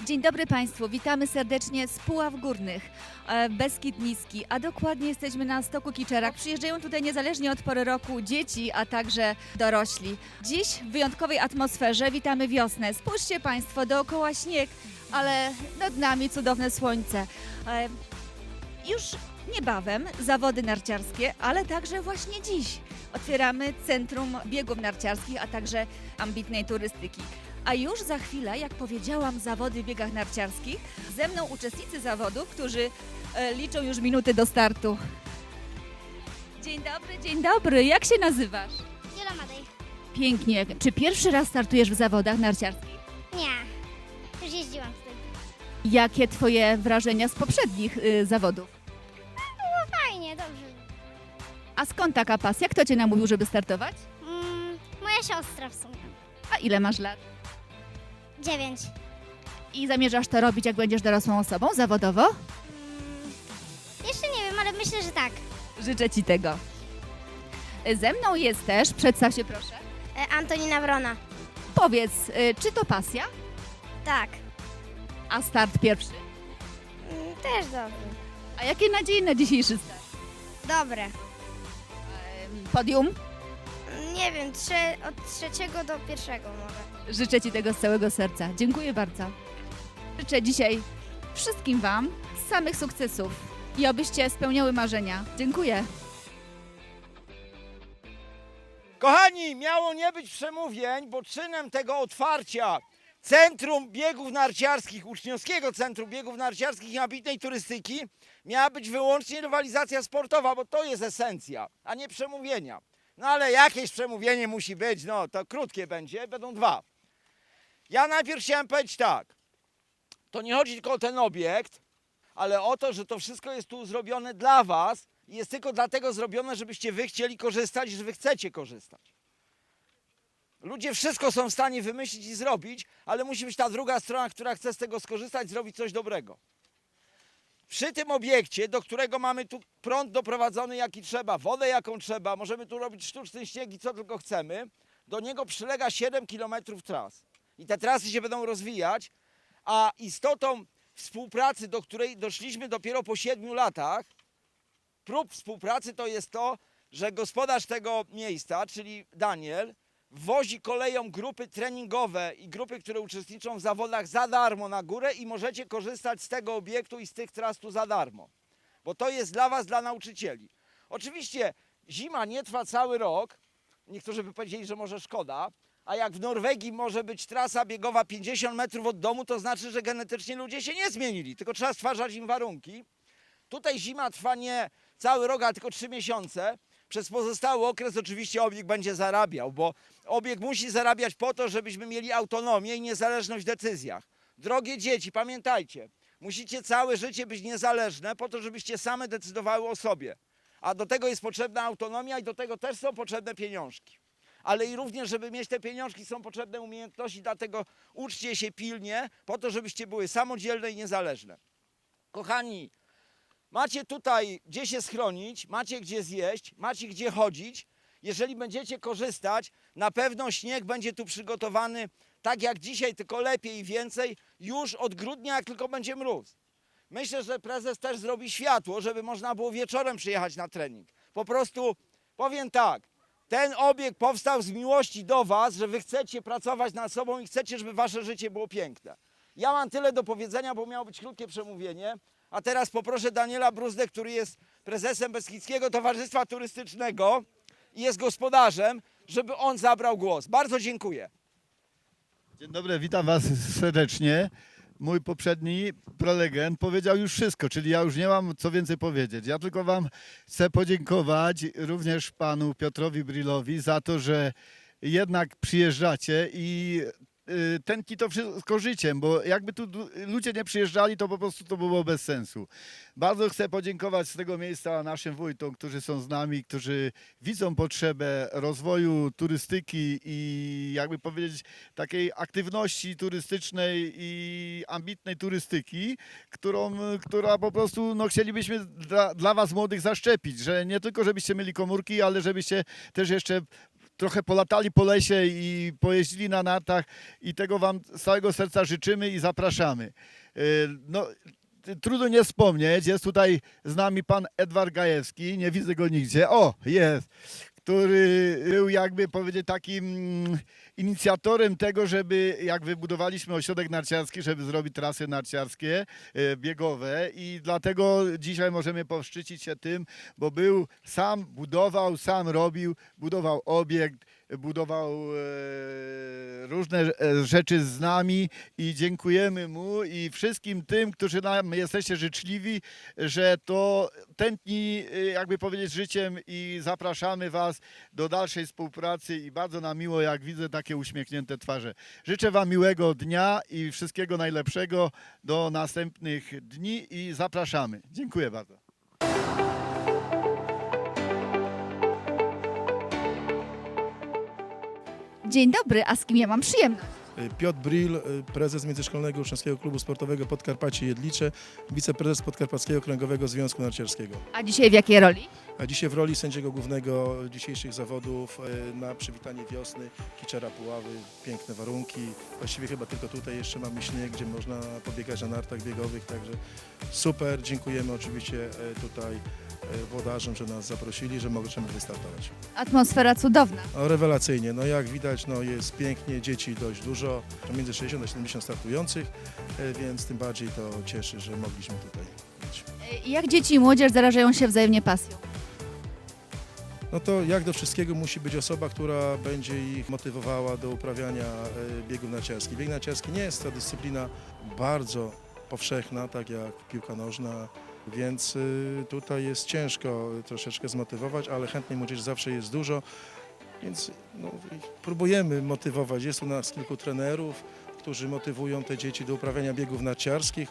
Dzień dobry Państwu, witamy serdecznie z Puław Górnych, e, Beskid Niski, a dokładnie jesteśmy na Stoku Kiczerak. Przyjeżdżają tutaj niezależnie od pory roku dzieci, a także dorośli. Dziś w wyjątkowej atmosferze witamy wiosnę. Spójrzcie Państwo, dookoła śnieg, ale nad nami cudowne słońce. E, Już niebawem zawody narciarskie, ale także właśnie dziś otwieramy Centrum Biegów Narciarskich, a także ambitnej turystyki. A już za chwilę, jak powiedziałam, zawody w biegach narciarskich. Ze mną uczestnicy zawodów, którzy e, liczą już minuty do startu. Dzień dobry, dzień dobry. Jak się nazywasz? Madej. Pięknie. Czy pierwszy raz startujesz w zawodach narciarskich? Nie. Już jeździłam tutaj. Jakie twoje wrażenia z poprzednich y, zawodów? Było fajnie, dobrze. A skąd taka pasja? Kto cię namówił, żeby startować? Mm, moja siostra w sumie. A ile masz lat? Dziewięć. I zamierzasz to robić, jak będziesz dorosłą osobą, zawodowo? Mm, jeszcze nie wiem, ale myślę, że tak. Życzę ci tego. Ze mną jest też, przedstaw się proszę. E, Antonina Wrona. Powiedz, y, czy to pasja? Tak. A start pierwszy? Mm, też dobrze. A jakie nadzieje na dzisiejszy start? Dobre. Em, Podium? Mm, Nie wiem, trze od trzeciego do pierwszego może. Życzę Ci tego z całego serca. Dziękuję bardzo. Życzę dzisiaj wszystkim Wam samych sukcesów i obyście spełniały marzenia. Dziękuję. Kochani, miało nie być przemówień, bo czynem tego otwarcia Centrum Biegów Narciarskich, Uczniowskiego Centrum Biegów Narciarskich i ambitnej turystyki miała być wyłącznie rywalizacja sportowa, bo to jest esencja, a nie przemówienia. No ale jakieś przemówienie musi być, no to krótkie będzie, będą dwa. Ja najpierw chciałem powiedzieć tak, to nie chodzi tylko o ten obiekt, ale o to, że to wszystko jest tu zrobione dla Was i jest tylko dlatego zrobione, żebyście Wy chcieli korzystać, że Wy chcecie korzystać. Ludzie wszystko są w stanie wymyślić i zrobić, ale musi być ta druga strona, która chce z tego skorzystać, zrobić coś dobrego. Przy tym obiekcie, do którego mamy tu prąd doprowadzony jaki trzeba, wodę jaką trzeba, możemy tu robić sztuczny śnieg i co tylko chcemy, do niego przylega 7 km tras. I te trasy się będą rozwijać, a istotą współpracy, do której doszliśmy dopiero po 7 latach, prób współpracy to jest to, że gospodarz tego miejsca, czyli Daniel, wozi koleją grupy treningowe i grupy, które uczestniczą w zawodach za darmo na górę i możecie korzystać z tego obiektu i z tych tras tu za darmo. Bo to jest dla Was, dla nauczycieli. Oczywiście zima nie trwa cały rok. Niektórzy by powiedzieli, że może szkoda. A jak w Norwegii może być trasa biegowa 50 metrów od domu, to znaczy, że genetycznie ludzie się nie zmienili, tylko trzeba stwarzać im warunki. Tutaj zima trwa nie cały rok, a tylko 3 miesiące. Przez pozostały okres oczywiście obieg będzie zarabiał, bo obieg musi zarabiać po to, żebyśmy mieli autonomię i niezależność w decyzjach. Drogie dzieci, pamiętajcie, musicie całe życie być niezależne po to, żebyście same decydowały o sobie. A do tego jest potrzebna autonomia i do tego też są potrzebne pieniążki. Ale i również, żeby mieć te pieniążki, są potrzebne umiejętności, dlatego uczcie się pilnie po to, żebyście były samodzielne i niezależne. Kochani, Macie tutaj gdzie się schronić, macie gdzie zjeść, macie gdzie chodzić. Jeżeli będziecie korzystać, na pewno śnieg będzie tu przygotowany tak jak dzisiaj, tylko lepiej i więcej już od grudnia, jak tylko będzie mróz. Myślę, że prezes też zrobi światło, żeby można było wieczorem przyjechać na trening. Po prostu powiem tak, ten obiekt powstał z miłości do Was, że Wy chcecie pracować nad sobą i chcecie, żeby Wasze życie było piękne. Ja mam tyle do powiedzenia, bo miało być krótkie przemówienie. A teraz poproszę Daniela Bruzdę, który jest prezesem Beskidzkiego Towarzystwa Turystycznego i jest gospodarzem, żeby on zabrał głos. Bardzo dziękuję. Dzień dobry, witam Was serdecznie. Mój poprzedni prelegent powiedział już wszystko, czyli ja już nie mam co więcej powiedzieć. Ja tylko Wam chcę podziękować również panu Piotrowi Brillowi za to, że jednak przyjeżdżacie i tętni to wszystko życiem, bo jakby tu ludzie nie przyjeżdżali, to po prostu to było bez sensu. Bardzo chcę podziękować z tego miejsca naszym wójtom, którzy są z nami, którzy widzą potrzebę rozwoju turystyki i jakby powiedzieć takiej aktywności turystycznej i ambitnej turystyki, którą, która po prostu no, chcielibyśmy dla, dla Was młodych zaszczepić, że nie tylko żebyście mieli komórki, ale żebyście też jeszcze trochę polatali po lesie i pojeździli na nartach i tego Wam z całego serca życzymy i zapraszamy. Y, No, trudno nie wspomnieć, jest tutaj z nami pan Edward Gajewski, nie widzę go nigdzie, o, jest, który był jakby powiedzieć takim mm, inicjatorem tego, żeby jak wybudowaliśmy ośrodek narciarski, żeby zrobić trasy narciarskie, e, biegowe. I dlatego dzisiaj możemy powszczycić się tym, bo był sam budował, sam robił, budował obiekt, budował e, różne e, rzeczy z nami i dziękujemy mu i wszystkim tym, którzy nam jesteście życzliwi, że to tętni, e, jakby powiedzieć, życiem i zapraszamy Was do dalszej współpracy i bardzo nam miło, jak widzę takie uśmiechnięte twarze. Życzę Wam miłego dnia i wszystkiego najlepszego do następnych dni i zapraszamy. Dziękuję bardzo. Dzień dobry, a z kim ja mam przyjemność? Piotr Brill, y, prezes Międzyszkolnego Uczniowskiego Klubu Sportowego Podkarpacie Jedlicze, wiceprezes Podkarpackiego Kręgowego Związku Narciarskiego. A dzisiaj w jakiej roli? A dzisiaj w roli sędziego głównego dzisiejszych zawodów y, na przywitanie wiosny Kiczera Puławy, piękne warunki. Właściwie chyba tylko tutaj jeszcze mamy śnieg, gdzie można pobiegać na nartach biegowych, także super. Dziękujemy oczywiście tutaj y, włodarzom, że nas zaprosili, że możemy wystartować. Atmosfera cudowna. No, rewelacyjnie. No jak widać, no, jest pięknie, dzieci dość dużo, między 60 a 70 startujących, e, więc tym bardziej to cieszy, że mogliśmy tutaj być. E, Jak dzieci i młodzież zarażają się wzajemnie pasją? No to jak do wszystkiego musi być osoba, która będzie ich motywowała do uprawiania e, biegów narciarskich. Bieg narciarski nie jest to dyscyplina bardzo powszechna, tak jak piłka nożna, więc y, tutaj jest ciężko troszeczkę zmotywować, ale chętnej młodzieży zawsze jest dużo, więc no, próbujemy motywować. Jest u nas kilku trenerów, którzy motywują te dzieci do uprawiania biegów narciarskich,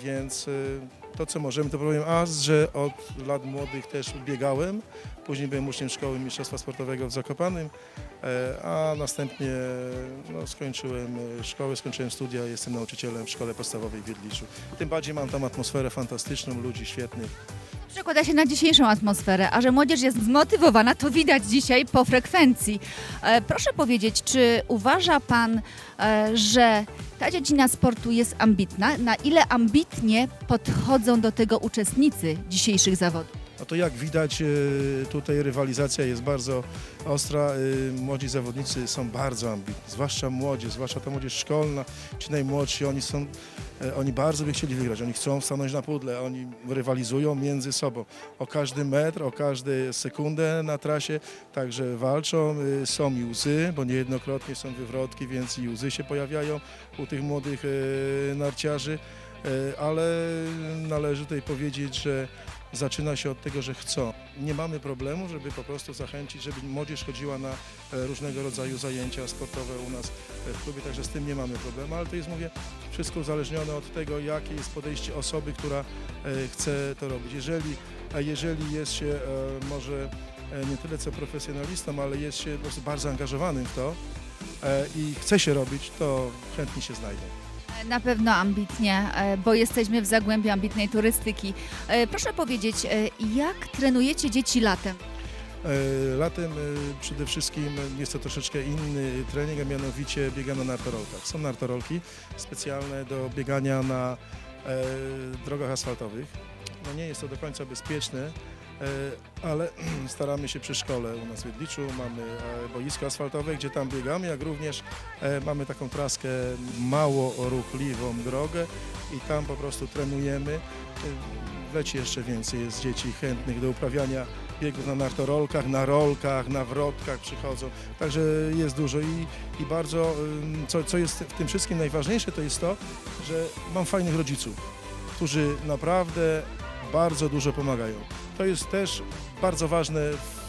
więc y, to co możemy, to powiem, a że od lat młodych też biegałem, później byłem uczniem szkoły mistrzostwa sportowego w Zakopanym, e, a następnie no, skończyłem e, szkołę, skończyłem studia, jestem nauczycielem w szkole podstawowej w Wiedliczu. Tym bardziej mam tam atmosferę fantastyczną, ludzi świetnych. Przekłada się na dzisiejszą atmosferę, a że młodzież jest zmotywowana, to widać dzisiaj po frekwencji. E, proszę powiedzieć, czy uważa Pan, e, że ta dziedzina sportu jest ambitna? Na ile ambitnie podchodzą do tego uczestnicy dzisiejszych zawodów? To jak widać, e, tutaj rywalizacja jest bardzo ostra. e, Młodzi zawodnicy są bardzo ambitni, zwłaszcza młodzież, zwłaszcza ta młodzież szkolna, ci najmłodsi, oni są, e, oni bardzo by chcieli wygrać, oni chcą stanąć na pudle, oni rywalizują między sobą. O każdy metr, o każdą sekundę na trasie, także walczą, są i łzy, bo niejednokrotnie są wywrotki, więc i łzy się pojawiają u tych młodych narciarzy, ale należy tutaj powiedzieć, że zaczyna się od tego, że chcą. Nie mamy problemu, żeby po prostu zachęcić, żeby młodzież chodziła na e, różnego rodzaju zajęcia sportowe u nas e, w klubie, także z tym nie mamy problemu, ale to jest, mówię, wszystko uzależnione od tego, jakie jest podejście osoby, która e, chce to robić. Jeżeli, jeżeli jest się może nie tyle co profesjonalistą, ale jest się bardzo angażowanym w to i chce się robić, to chętni się znajdą. Na pewno ambitnie, e, bo jesteśmy w zagłębiu ambitnej turystyki. E, Proszę powiedzieć, e, jak trenujecie dzieci latem? Latem przede wszystkim jest to troszeczkę inny trening, a mianowicie biegamy na nartorolkach. Są nartorolki specjalne do biegania na drogach asfaltowych. No nie jest to do końca bezpieczne, ale staramy się przy szkole u nas w Wiedliczu. Mamy e, boisko asfaltowe, gdzie tam biegamy, jak również e, mamy taką traskę mało ruchliwą drogę i tam po prostu trenujemy. E, Leci jeszcze więcej jest dzieci chętnych do uprawiania biegów na nartorolkach, na rolkach, na wrotkach przychodzą. Także jest dużo i, i bardzo, co, co jest w tym wszystkim najważniejsze, to jest to, że mam fajnych rodziców, którzy naprawdę bardzo dużo pomagają. To jest też bardzo ważne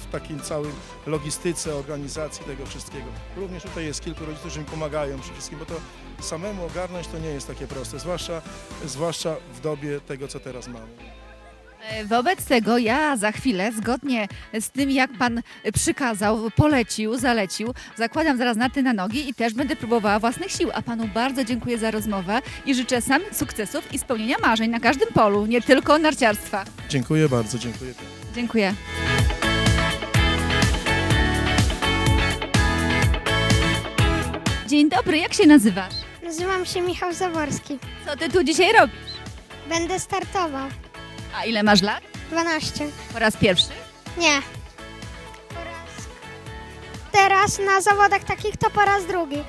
w takim całym logistyce, organizacji tego wszystkiego. Również tutaj jest kilku rodziców, którzy mi pomagają przy wszystkim, bo to samemu ogarnąć to nie jest takie proste, zwłaszcza, zwłaszcza w dobie tego, co teraz mamy. E, Wobec tego ja za chwilę, zgodnie z tym, jak Pan przykazał, polecił, zalecił, zakładam zaraz narty na nogi i też będę próbowała własnych sił. A Panu bardzo dziękuję za rozmowę i życzę samych sukcesów i spełnienia marzeń na każdym polu, nie tylko narciarstwa. Dziękuję bardzo, dziękuję. Dziękuję. Dzień dobry, jak się nazywasz? Nazywam się Michał Zaworski. Co ty tu dzisiaj robisz? Będę startował. A ile masz lat? 12. Po raz pierwszy? Nie. Po raz... Teraz na zawodach takich to po raz drugi.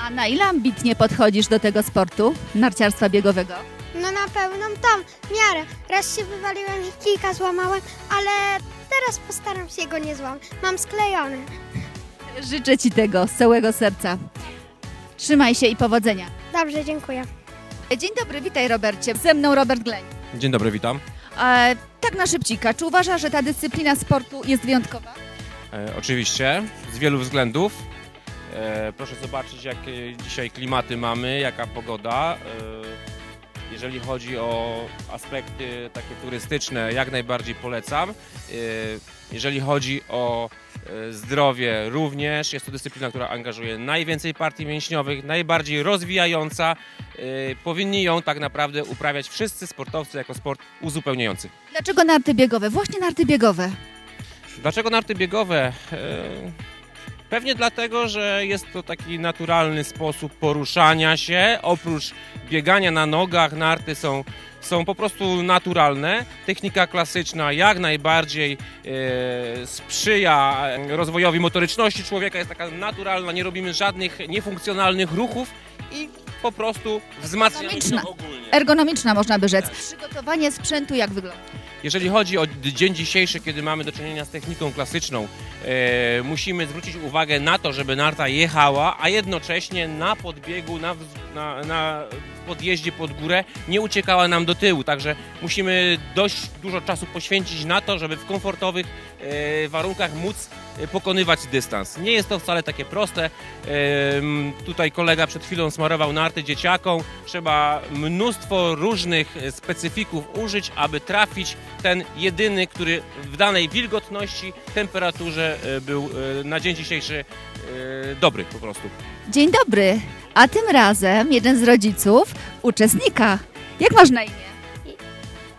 A na ile ambitnie podchodzisz do tego sportu, narciarstwa biegowego? No na pełną tam, miarę. Raz się wywaliłem i kilka złamałem, ale teraz postaram się go nie złamać. Mam sklejony. Życzę Ci tego z całego serca. Trzymaj się i powodzenia. Dobrze, dziękuję. Dzień dobry, witaj Robercie. Ze mną Robert Gleń. Dzień dobry, witam. E, tak na szybcika, czy uważasz, że ta dyscyplina sportu jest wyjątkowa? E, oczywiście, z wielu względów. E, proszę zobaczyć, jakie dzisiaj klimaty mamy, jaka pogoda. E, jeżeli chodzi o aspekty takie turystyczne, jak najbardziej polecam. E, jeżeli chodzi o e, zdrowie, również jest to dyscyplina, która angażuje najwięcej partii mięśniowych, najbardziej rozwijająca. E, powinni ją tak naprawdę uprawiać wszyscy sportowcy jako sport uzupełniający. Dlaczego narty biegowe? Właśnie narty biegowe. Dlaczego narty biegowe? E, Pewnie dlatego, że jest to taki naturalny sposób poruszania się. Oprócz biegania na nogach, narty są, są po prostu naturalne. Technika klasyczna jak najbardziej e, sprzyja rozwojowi motoryczności człowieka, jest taka naturalna, nie robimy żadnych niefunkcjonalnych ruchów i po prostu wzmacniamy się Ergonomiczna. ogólnie. Ergonomiczna można by rzec. Przygotowanie sprzętu jak wygląda? Jeżeli chodzi o dzień dzisiejszy, kiedy mamy do czynienia z techniką klasyczną, e, musimy zwrócić uwagę na to, żeby narta jechała, a jednocześnie na podbiegu, na, na, na podjeździe pod górę nie uciekała nam do tyłu. Także musimy dość dużo czasu poświęcić na to, żeby w komfortowych e, warunkach móc e, pokonywać dystans. Nie jest to wcale takie proste. Tutaj kolega przed chwilą smarował narty dzieciakom. Trzeba mnóstwo różnych e, specyfików użyć, aby trafić ten jedyny, który w danej wilgotności, temperaturze był na dzień dzisiejszy dobry po prostu. Dzień dobry. A tym razem jeden z rodziców, uczestnika. Jak masz na imię?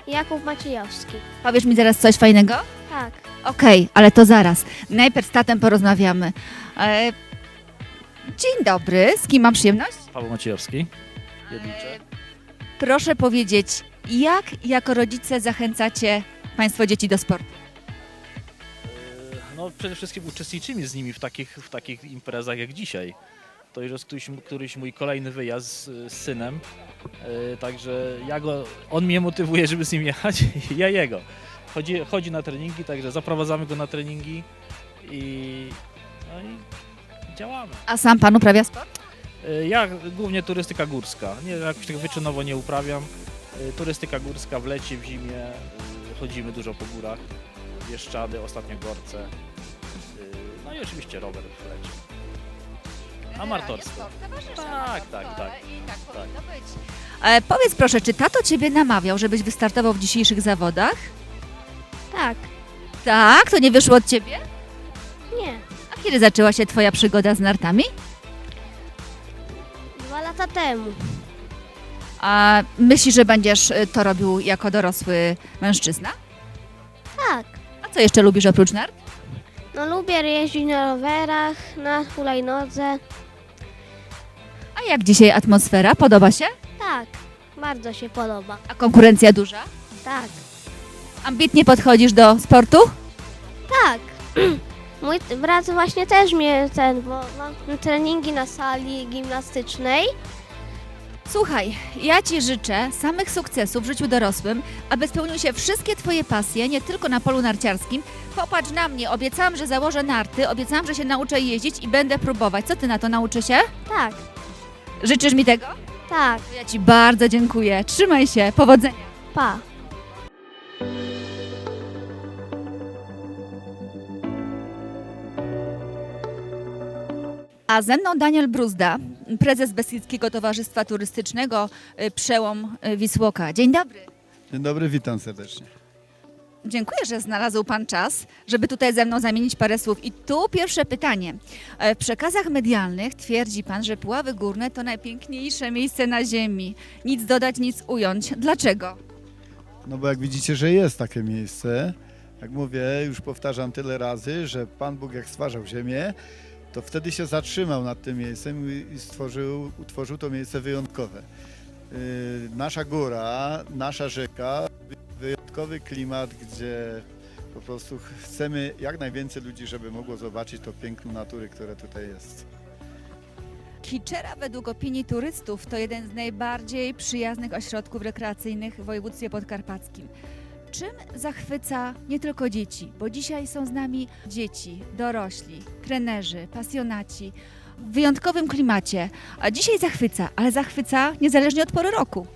Jakub Maciejowski. Powiesz mi zaraz coś fajnego? Tak. Okej, ale to zaraz. Najpierw z tatem porozmawiamy. E, dzień dobry, z kim mam przyjemność? Paweł Maciejowski, Jedlicze. E, proszę powiedzieć, jak jako rodzice zachęcacie Państwo dzieci do sportu? E, No przede wszystkim uczestniczymy z nimi w takich, w takich imprezach jak dzisiaj. To już jest któryś, któryś mój kolejny wyjazd z, z synem, E, także ja go, on mnie motywuje, żeby z nim jechać, ja jego. Chodzi, chodzi na treningi, także zaprowadzamy go na treningi i, no i działamy. A sam Pan uprawia sport? E, Ja głównie turystyka górska, nie, jakoś tak wyczynowo nie uprawiam. E, Turystyka górska w lecie, w zimie, e, chodzimy dużo po górach, Bieszczady, ostatnio Gorce. E, No i oczywiście rower w lecie. Amatorstwo. Tak, tak, tak. tak. E, powiedz proszę, czy tato Ciebie namawiał, żebyś wystartował w dzisiejszych zawodach? Tak. Tak? To nie wyszło od Ciebie? Nie. A kiedy zaczęła się Twoja przygoda z nartami? Dwa lata temu. A myślisz, że będziesz y, to robił jako dorosły mężczyzna? Tak. A co jeszcze lubisz oprócz nart? No lubię jeździć na rowerach, na hulajnodze. Jak dzisiaj atmosfera? Podoba się? Tak. Bardzo się podoba. A konkurencja duża? Tak. Ambitnie podchodzisz do sportu? Tak. Mój t- brat właśnie też mnie ten, bo mam treningi na sali gimnastycznej. Słuchaj, ja Ci życzę samych sukcesów w życiu dorosłym, aby spełniły się wszystkie Twoje pasje, nie tylko na polu narciarskim. Popatrz na mnie, obiecałam, że założę narty, obiecałam, że się nauczę jeździć i będę próbować. Co Ty na to nauczy się? Tak. Życzysz mi tego? Tak. Ja Ci bardzo dziękuję. Trzymaj się, powodzenia. Pa. A ze mną Daniel Bruzda, prezes Beskidzkiego Towarzystwa Turystycznego y, Przełom y, Wisłoka. Dzień dobry. Dzień dobry, witam serdecznie. Dziękuję, że znalazł Pan czas, żeby tutaj ze mną zamienić parę słów. I tu pierwsze pytanie. E, W przekazach medialnych twierdzi Pan, że Puławy Górne to najpiękniejsze miejsce na ziemi. Nic dodać, nic ująć. Dlaczego? No bo jak widzicie, że jest takie miejsce, jak mówię, już powtarzam tyle razy, że Pan Bóg jak stwarzał ziemię, to wtedy się zatrzymał nad tym miejscem i stworzył, utworzył to miejsce wyjątkowe. Yy, Nasza góra, nasza rzeka, wyjątkowy klimat, gdzie po prostu chcemy jak najwięcej ludzi, żeby mogło zobaczyć to piękno natury, które tutaj jest. Kiczera według opinii turystów to jeden z najbardziej przyjaznych ośrodków rekreacyjnych w województwie podkarpackim. Czym zachwyca nie tylko dzieci, bo dzisiaj są z nami dzieci, dorośli, trenerzy, pasjonaci w wyjątkowym klimacie. A dzisiaj zachwyca, ale zachwyca niezależnie od pory roku.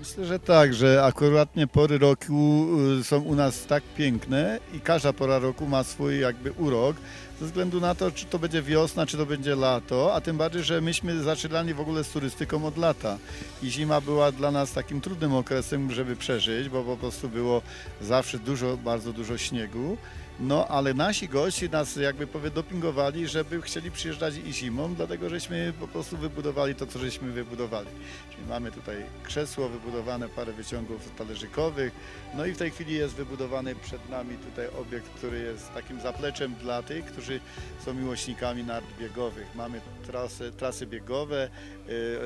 Myślę, że tak, że akuratnie pory roku y, są u nas tak piękne i każda pora roku ma swój jakby urok, ze względu na to, czy to będzie wiosna, czy to będzie lato, a tym bardziej, że myśmy zaczynali w ogóle z turystyką od lata i zima była dla nas takim trudnym okresem, żeby przeżyć, bo po prostu było zawsze dużo, bardzo dużo śniegu. No, ale nasi gości nas jakby powie dopingowali, żeby chcieli przyjeżdżać i zimą, dlatego żeśmy po prostu wybudowali to, co żeśmy wybudowali. Czyli mamy tutaj krzesło wybudowane, parę wyciągów talerzykowych, no i w tej chwili jest wybudowany przed nami tutaj obiekt, który jest takim zapleczem dla tych, którzy są miłośnikami nart biegowych. Mamy trasy, trasy biegowe,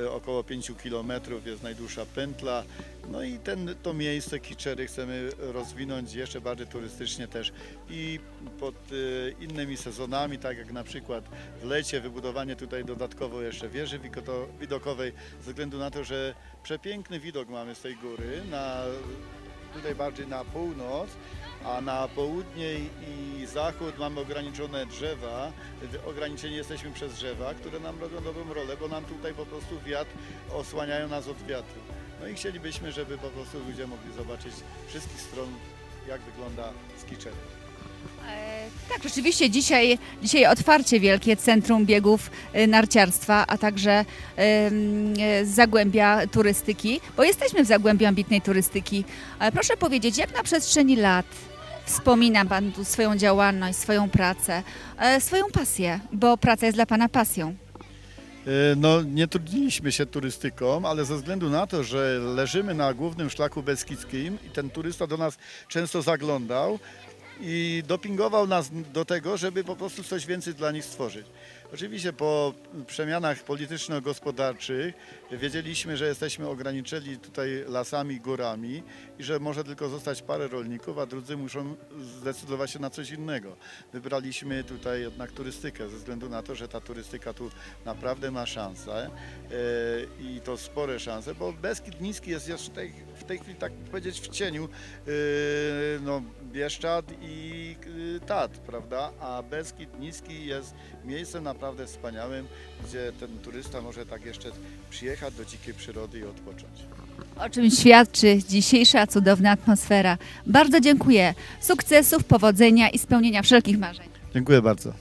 y, około 5 km jest najdłuższa pętla, no i ten, to miejsce Kiczery chcemy rozwinąć jeszcze bardziej turystycznie też i pod y, innymi sezonami, tak jak na przykład w lecie wybudowanie tutaj dodatkowo jeszcze wieży widokowej, ze względu na to, że przepiękny widok mamy z tej góry, na, tutaj bardziej na północ, a na południe i zachód mamy ograniczone drzewa, ograniczeni jesteśmy przez drzewa, które nam robią dobrą rolę, bo nam tutaj po prostu wiatr, osłaniają nas od wiatru. No i chcielibyśmy, żeby po prostu ludzie mogli zobaczyć wszystkich stron, jak wygląda skiczery. E, tak, rzeczywiście dzisiaj, dzisiaj otwarcie wielkie Centrum Biegów e, Narciarstwa, a także e, Zagłębia Turystyki, bo jesteśmy w Zagłębiu ambitnej turystyki. Proszę powiedzieć, jak na przestrzeni lat wspomina Pan tu swoją działalność, swoją pracę, swoją pasję, bo praca jest dla Pana pasją. E, No, nie trudniliśmy się turystyką, ale ze względu na to, że leżymy na głównym szlaku beskidzkim i ten turysta do nas często zaglądał i dopingował nas do tego, żeby po prostu coś więcej dla nich stworzyć. Oczywiście po przemianach polityczno-gospodarczych wiedzieliśmy, że jesteśmy ograniczeni tutaj lasami, górami i że może tylko zostać parę rolników, a drudzy muszą zdecydować się na coś innego. Wybraliśmy tutaj jednak turystykę ze względu na to, że ta turystyka tu naprawdę ma szansę e, i to spore szanse, bo Beskid Niski jest jeszcze w tej, w tej chwili, tak powiedzieć, w cieniu e, no, Bieszczad i Tat, prawda? A Beskid Niski jest miejscem naprawdę wspaniałym, gdzie ten turysta może tak jeszcze przyjechać do dzikiej przyrody i odpocząć. O czym świadczy dzisiejsza cudowna atmosfera. Bardzo dziękuję. Sukcesów, powodzenia i spełnienia wszelkich marzeń. Dziękuję bardzo.